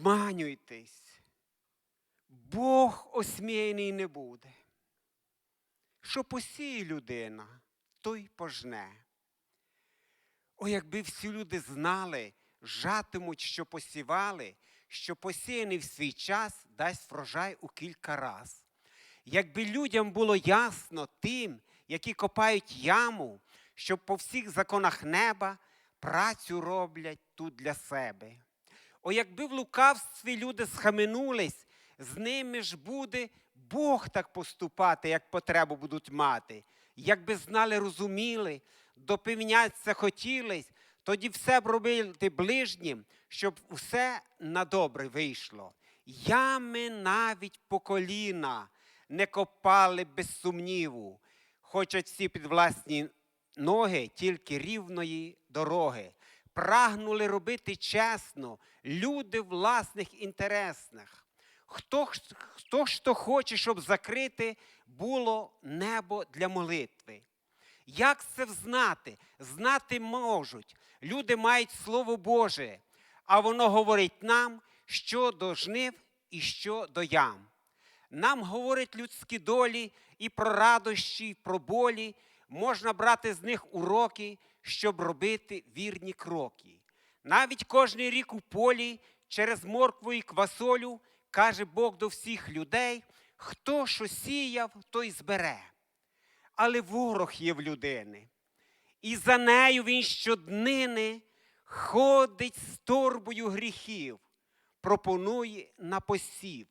обманюйтесь. Бог осміяний не буде. Що посіє людина, той пожне. О, якби всі люди знали, жатимуть, що посівали, що посіяний в свій час дасть врожай у кілька раз. Якби людям було ясно тим, які копають яму, що по всіх законах неба працю роблять тут для себе. О, якби в лукавстві люди схаменулись, з ними ж буде Бог так поступати, як потребу будуть мати. Якби знали, розуміли, допевняться хотілись, тоді все б робити ближнім, щоб все на добре вийшло. Ями навіть по коліна не копали без сумніву, хочуть всі під власні ноги тільки рівної дороги. Прагнули робити чесно, люди власних інтересних. Хто, хто то хоче, щоб закрити було небо для молитви? Як це взнати? Знати можуть. Люди мають Слово Боже, а воно говорить нам, що до жнив і що до ям. Нам говорять людські долі і про радощі, і про болі. Можна брати з них уроки, щоб робити вірні кроки. Навіть кожний рік у полі через моркву і квасолю каже Бог до всіх людей, хто що сіяв, той збере. Але ворог є в людини. І за нею він щоднини ходить з торбою гріхів, пропонує на посів.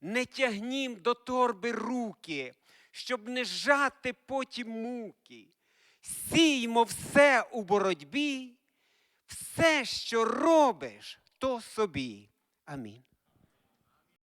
Не тягнім до торби руки, щоб не жати потім муки. Сіймо все у боротьбі, все, що робиш, то собі. Амінь.